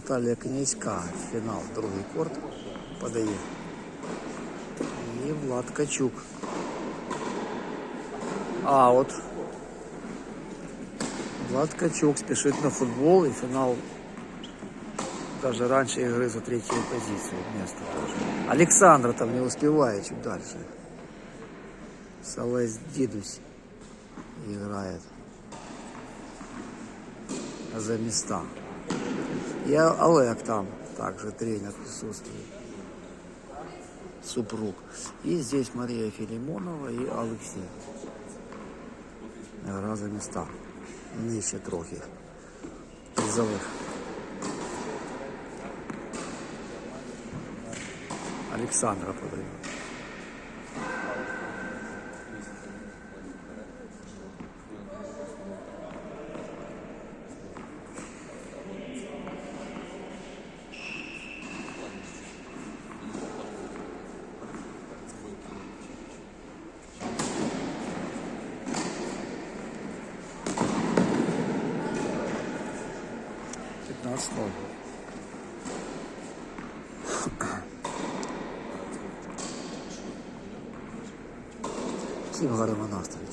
Наталія Князька. Фінал, другий корт подає. І Влад Качук. А от Влад Качук спешит на футбол и финал даже раньше игры за третью позицию место тоже. Александра там не успевает чуть дальше. Салес Дидусь играет за места. И Олег там также тренер присутствует. Супруг. И здесь Мария Филимонова и Алексей. Гра места. Нижче трохи. Призових. Александра подає. Пятнадцать ноль. Всім гарного настрою.